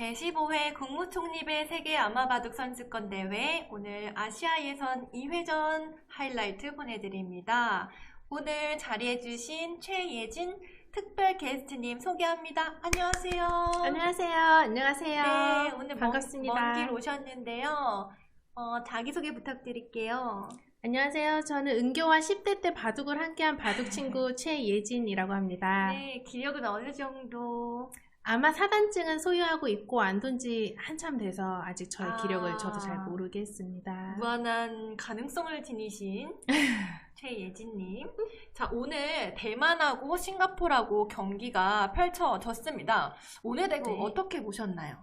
제15회 국무총리배 세계 아마바둑 선수권 대회 오늘 아시아 예선 2회전 하이라이트 보내드립니다. 오늘 자리해주신 최예진 특별 게스트님 소개합니다. 안녕하세요. 안녕하세요. 안녕하세요. 네, 오늘 반갑습니다. 먼길 오셨는데요. 어, 자기소개 부탁드릴게요. 안녕하세요. 저는 은교와 10대 때 바둑을 함께한 바둑 친구 최예진이라고 합니다. 네, 기력은 어느 정도? 아마 사단증은 소유하고 있고 안둔지 한참 돼서 아직 저의 아. 기력을 저도 잘 모르겠습니다. 무한한 가능성을 지니신 최예진님. 자, 오늘 대만하고 싱가포르하고 경기가 펼쳐졌습니다. 오늘 대구 네. 어떻게 보셨나요?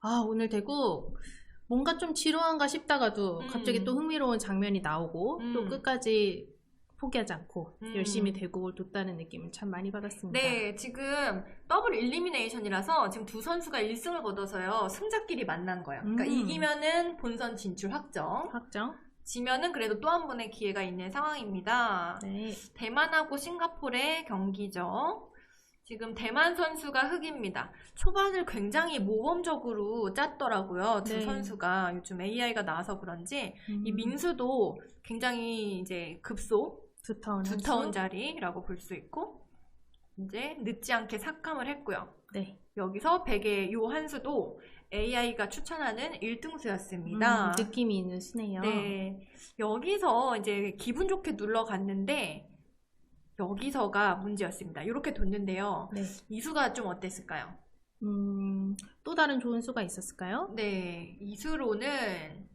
아, 오늘 대구 뭔가 좀 지루한가 싶다가도 음. 갑자기 또 흥미로운 장면이 나오고 음. 또 끝까지 포기하지 않고 음. 열심히 대국을 뒀다는 느낌을 참 많이 받았습니다. 네, 지금 더블 일리미네이션이라서 지금 두 선수가 1승을 거둬서요. 승자끼리 만난 거예요. 그러니까 음. 이기면은 본선 진출 확정. 확정? 지면은 그래도 또 한 번의 기회가 있는 상황입니다. 네. 대만하고 싱가포르의 경기죠. 지금 대만 선수가 흑입니다. 초반을 굉장히 모범적으로 짰더라고요. 두 네. 선수가 요즘 AI가 나와서 그런지 이 음, 민수도 굉장히 이제 급소 두터운 두터운. 자리라고 볼 수 있고 이제 늦지 않게 삭감을 했고요. 네. 여기서 백의 요 한수도 AI가 추천하는 1등수였습니다. 음, 느낌이 있는 수네요. 네. 여기서 이제 기분 좋게 눌러 갔는데 여기서가 문제였습니다. 이렇게 뒀는데요. 네. 이 수가 좀 어땠을까요? 음, 또 다른 좋은 수가 있었을까요? 네. 이 수로는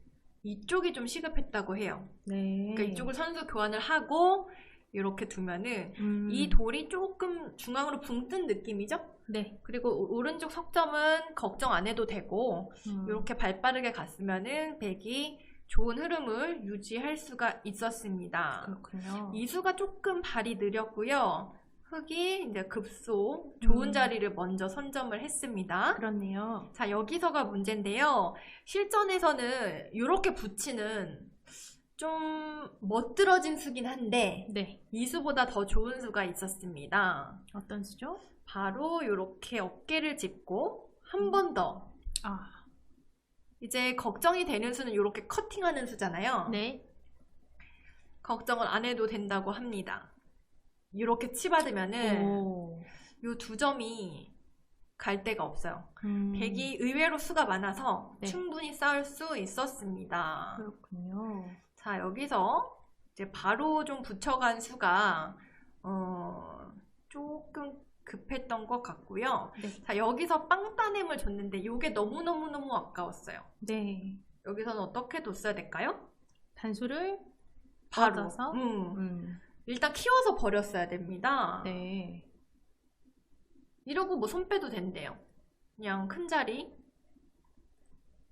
이쪽이 좀 시급했다고 해요. 네. 그러니까 이쪽을 선수 교환을 하고 이렇게 두면은 음, 이 돌이 조금 중앙으로 붕 뜬 느낌이죠? 네. 그리고 오- 오른쪽 석점은 걱정 안 해도 되고 음, 이렇게 발빠르게 갔으면은 백이 좋은 흐름을 유지할 수가 있었습니다. 그렇군요. 이수가 조금 발이 느렸고요. 흑이 이제 급소 좋은 음. 자리를 먼저 선점을 했습니다. 그렇네요. 자 여기서가 문제인데요. 실전에서는 이렇게 붙이는 좀 멋들어진 수긴 한데 네. 이 수보다 더 좋은 수가 있었습니다. 어떤 수죠? 바로 이렇게 어깨를 짚고 한 번 더. 아, 이제 걱정이 되는 수는 이렇게 커팅하는 수잖아요. 네. 걱정을 안 해도 된다고 합니다. 이렇게 치받으면은 오. 이두 점이 갈 데가 없어요. 음, 백이 의외로 수가 많아서 네. 충분히 쌓을 수 있었습니다. 그렇군요. 자, 여기서 이제 바로 좀 붙여간 수가 어, 조금 급했던 것 같고요. 네. 자, 여기서 빵따냄을 줬는데 이게 너무 너무 너무 아까웠어요. 네. 여기서는 어떻게 뒀어야 될까요? 단수를 바로. 뻗어서? 음, 음, 일단 키워서 버렸어야 됩니다. 네. 이러고 뭐 손 빼도 된대요. 그냥 큰 자리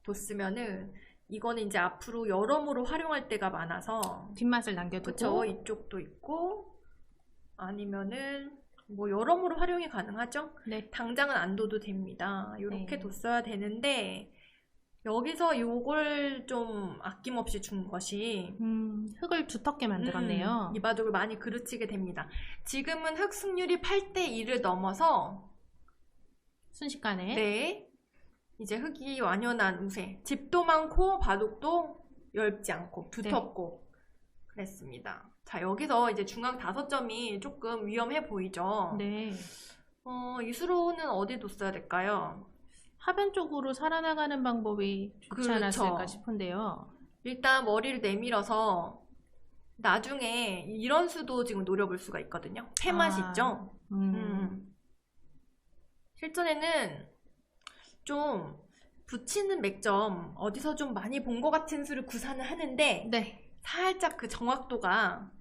뒀으면은 이거는 이제 앞으로 여러모로 활용할 때가 많아서 뒷맛을 남겨두고 그쵸 이쪽도 있고 아니면은 뭐 여러모로 활용이 가능하죠. 네. 당장은 안 둬도 됩니다. 이렇게 네. 뒀어야 되는데 여기서 요걸 좀 아낌없이 준 것이 음, 흙을 두텁게 만들었네요. 음, 이 바둑을 많이 그르치게 됩니다. 지금은 흑 승률이 8대 2를 넘어서 순식간에 네. 이제 흙이 완연한 우세. 집도 많고 바둑도 넓지 않고 두텁고 그랬습니다. 자, 여기서 이제 중앙 다섯 점이 조금 위험해 보이죠? 네. 어, 이 수로는 어디 뒀어야 될까요? 하변 쪽으로 살아나가는 방법이 좋지 그렇죠. 않았을까 싶은데요. 일단 머리를 내밀어서 나중에 이런 수도 지금 노려볼 수가 있거든요. 패맛 아, 있죠? 음, 음. 실전에는 좀 붙이는 맥점 어디서 좀 많이 본 것 같은 수를 구사는 하는데 네. 살짝 그 정확도가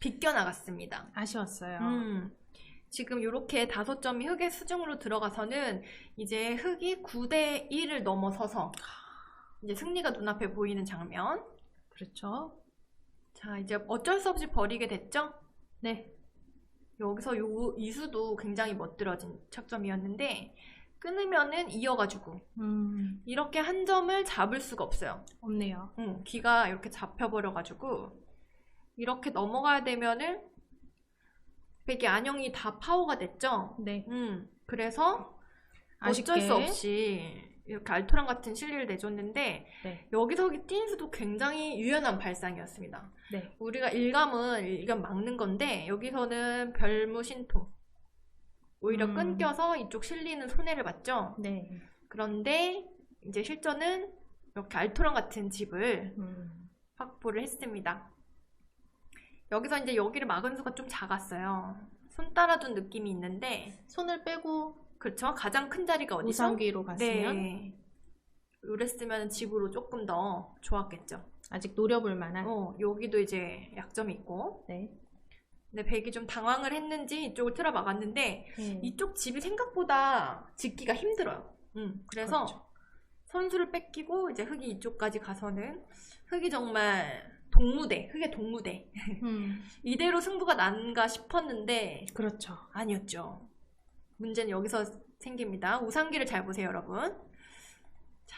비껴나갔습니다. 아쉬웠어요. 음. 지금 이렇게 다섯 점이 흑의 수중으로 들어가서는 이제 흑이 9대 1을 넘어서서 이제 승리가 눈앞에 보이는 장면. 그렇죠. 자, 이제 어쩔 수 없이 버리게 됐죠? 네. 여기서 요 이수도 굉장히 멋들어진 착점이었는데 끊으면은 이어가지고 음, 이렇게 한 점을 잡을 수가 없어요. 없네요. 응, 귀가 이렇게 잡혀버려가지고 이렇게 넘어가야 되면은 백이 안형이 다 파워가 됐죠. 네. 음, 그래서 어쩔 수. 없이 이렇게 알토란 같은 실리를 내줬는데 네. 여기서 띵수도 굉장히 유연한 발상이었습니다. 네. 우리가 일감은 일감 막는 건데 여기서는 별무 신토 오히려 음. 끊겨서 이쪽 실리는 손해를 봤죠. 네. 그런데 이제 실전은 이렇게 알토란 같은 집을 음. 확보를 했습니다. 여기서 이제 여기를 막은 수가 좀 작았어요. 손 따라둔 느낌이 있는데 손을 빼고 그렇죠. 가장 큰 자리가 어디죠? 우상귀로 갔으면 네. 이랬으면 집으로 조금 더 좋았겠죠. 아직 노려볼 만한. 어, 여기도 이제 약점이 있고. 네. 근데 백이 좀 당황을 했는지 이쪽을 틀어 막았는데 네. 이쪽 집이 생각보다 짓기가 힘들어요. 음, 그래서 그렇죠. 선수를 뺏기고 이제 흑이 이쪽까지 가서는 흑이 정말 동무대, 흑의 동무대. 음. 이대로 승부가 난가 싶었는데 그렇죠. 아니었죠. 문제는 여기서 생깁니다. 우상기를 잘 보세요, 여러분. 자,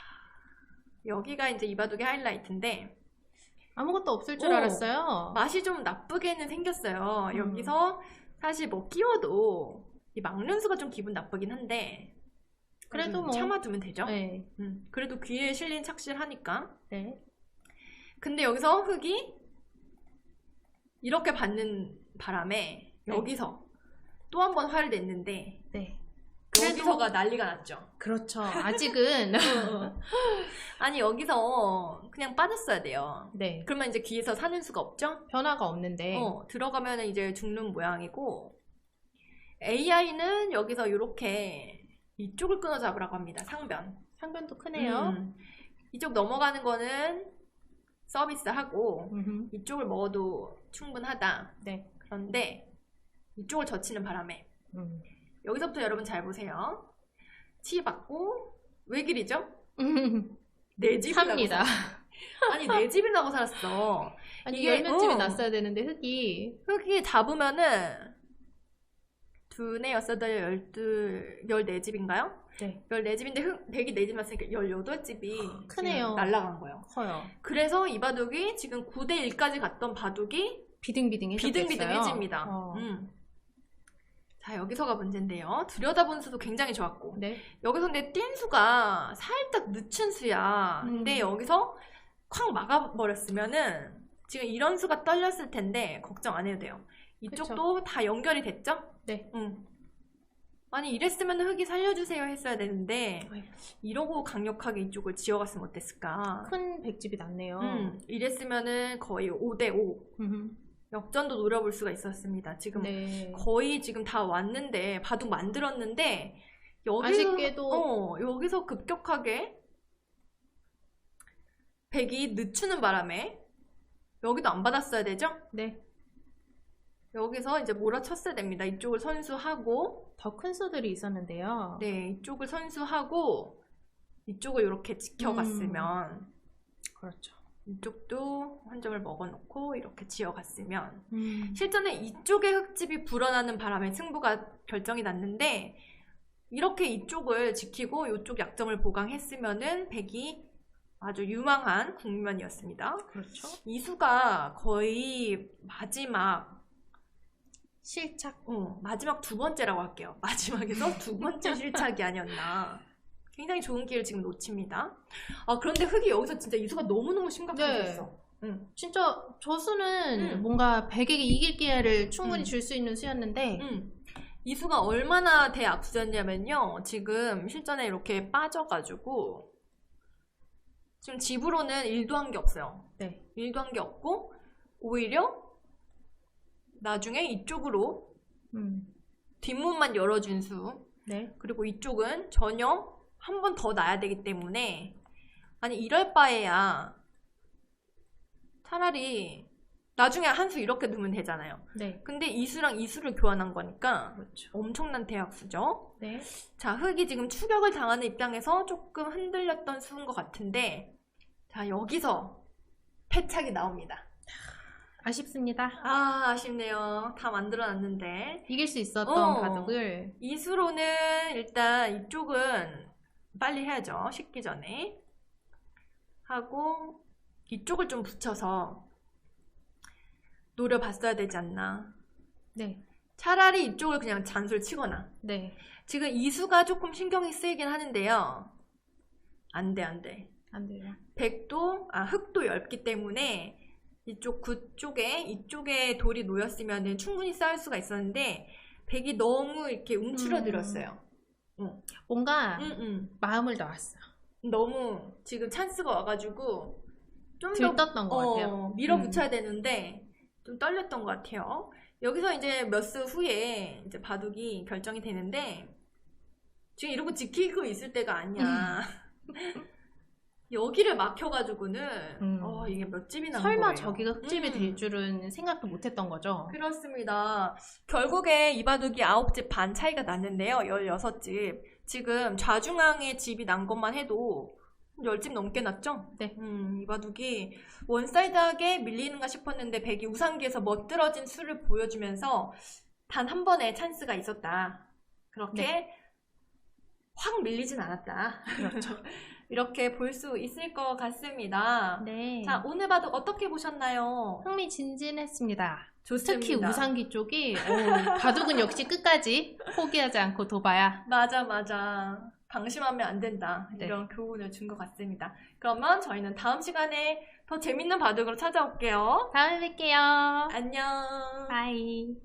여기가 이제 이바둑의 하이라이트인데 아무것도 없을 줄 오. 알았어요. 맛이 좀 나쁘게는 생겼어요. 음. 여기서 사실 뭐 끼워도 이 막는 수가 좀 기분 나쁘긴 한데 그래도 뭐. 참아두면 되죠. 네. 음, 그래도 귀에 실린 착실하니까. 네. 근데 여기서 흑이 이렇게 받는 바람에 네. 여기서 또 한 번 화를 냈는데 네. 여기서가 난리가 났죠. 그렇죠. 아직은 아니 여기서 그냥 빠졌어야 돼요. 네. 그러면 이제 귀에서 사는 수가 없죠. 변화가 없는데. 어, 들어가면 이제 죽는 모양이고 AI는 여기서 이렇게 이쪽을 끊어 잡으라고 합니다. 상변. 상변도 크네요. 음. 이쪽 넘어가는 거는 서비스하고 음흠. 이쪽을 먹어도 충분하다. 네. 그런데 이쪽을 젖히는 바람에 음. 여기서부터 여러분 잘 보세요. 치 받고 왜 길이죠? 음. 내 집이라고 삽니다. 살- 아니 내 집이라고 살았어. 아니 이게- 열몇 집이 어. 났어야 되는데 흙이 흙이 잡으면은 두네 여섯 덟 열두 열네 집인가요? 네. 열네 집인데 흙 백이 네집 났으니까 열여덟 집이 크네요. 날라간 거예요. 커요. 그래서 이 바둑이 지금 9대 1까지 갔던 바둑이 비등비등해졌어요. 비등비등해집니다. 어. 음. 자 여기서가 문제인데요. 들여다본 수도 굉장히 좋았고 네. 여기서 근데 뛴 수가 살짝 늦춘 수야. 근데 음. 여기서 콱 막아버렸으면은 지금 이런 수가 떨렸을 텐데 걱정 안 해도 돼요. 이쪽도 다 연결이 됐죠? 네. 응. 아니 이랬으면 흙이 살려주세요 했어야 되는데. 이러고 강력하게 이쪽을 지어갔으면 어땠을까? 큰 백집이 났네요. 음, 이랬으면은 거의 5대 5 음흠. 역전도 노려볼 수가 있었습니다. 지금 네. 거의 지금 다 왔는데 바둑 만들었는데 여기서 아쉽게도 어, 여기서 급격하게 백이 늦추는 바람에 여기도 안 받았어야 되죠? 네. 여기서 이제 몰아쳤어야 됩니다. 이쪽을 선수하고 더 큰 수들이 있었는데요. 네 이쪽을 선수하고 이쪽을 이렇게 지켜갔으면 그렇죠. 이쪽도 한 점을 먹어놓고 이렇게 지어갔으면 음. 실전에 이쪽의 흙집이 불어나는 바람에 승부가 결정이 났는데 이렇게 이쪽을 지키고 이쪽 약점을 보강했으면은 백이 아주 유망한 국면이었습니다. 그렇죠. 이수가 거의 마지막 실착. 어, 마지막 두 번째라고 할게요. 마지막에서 두 번째 실착이 아니었나. 굉장히 좋은 기회를 지금 놓칩니다. 아 그런데 흙이 여기서 진짜 이수가 너무너무 심각해졌어. 응. 진짜 저 수는 음. 뭔가 백에게 이길 기회를 충분히 음. 줄수 있는 수였는데 음. 이수가 얼마나 대압수였냐면요. 지금 실전에 이렇게 빠져가지고 지금 집으로는 일도 한 게 없어요. 네. 일도 한 게 없고 오히려 나중에 이쪽으로 음. 뒷문만 열어준 수 네. 그리고 이쪽은 전혀 한번더 놔야 되기 때문에 아니 이럴 바에야 차라리 나중에 한 수 이렇게 두면 되잖아요. 네. 근데 이수랑 이수를 교환한 거니까 그렇죠. 엄청난 대학수죠. 네. 자, 흙이 지금 추격을 당하는 입장에서 조금 흔들렸던 수인 것 같은데, 자, 여기서 패착이 나옵니다. 아쉽습니다. 아, 아쉽네요. 다 만들어 놨는데. 이길 수 있었던 어. 바둑을 이수로는 일단 이쪽은 빨리 해야죠. 식기 전에. 하고, 이쪽을 좀 붙여서 노려봤어야 되지 않나. 네. 차라리 이쪽을 그냥 잔술 치거나. 네. 지금 이수가 조금 신경이 쓰이긴 하는데요. 안 돼, 안 돼. 안 돼요. 백도, 아, 흙도 얇기 때문에 이쪽 그쪽에, 이쪽에 돌이 놓였으면 충분히 쌓을 수가 있었는데, 백이 너무 이렇게 움츠러들었어요. 뭔가 응, 응. 마음을 놓았어. 너무 지금 찬스가 와가지고, 좀더 들떴던 것 어, 같아요. 밀어붙여야 음. 되는데 좀 떨렸던 것 같아요. 여기서 이제 몇 수 후에 이제 바둑이 결정이 되는데 지금 이러고 지키고 있을 때가 아니야. 여기를 막혀가지고는 음. 어 이게 몇 집이 난 설마 거예요. 저기가 흙집이 음. 될 줄은 생각도 못했던 거죠. 그렇습니다. 결국에 이 바둑이 9집 반 차이가 났는데요. 16집. 지금 좌중앙에 집이 난 것만 해도 10집 넘게 났죠? 네. 음, 이 바둑이 원사이드하게 밀리는가 싶었는데 백이 우상기에서 멋들어진 수를 보여주면서 단 한 번의 찬스가 있었다. 그렇게 네. 확 밀리진 않았다. 그렇죠. 이렇게 볼 수 있을 것 같습니다. 네. 자, 오늘 바둑 어떻게 보셨나요? 흥미진진했습니다. 좋습니다. 특히 우상기 쪽이 어, 바둑은 역시 끝까지 포기하지 않고 둬봐야 맞아, 맞아. 방심하면 안 된다. 네. 이런 교훈을 준 것 같습니다. 그러면 저희는 다음 시간에 더 재밌는 바둑으로 찾아올게요. 다음에 뵐게요. 안녕. 바이.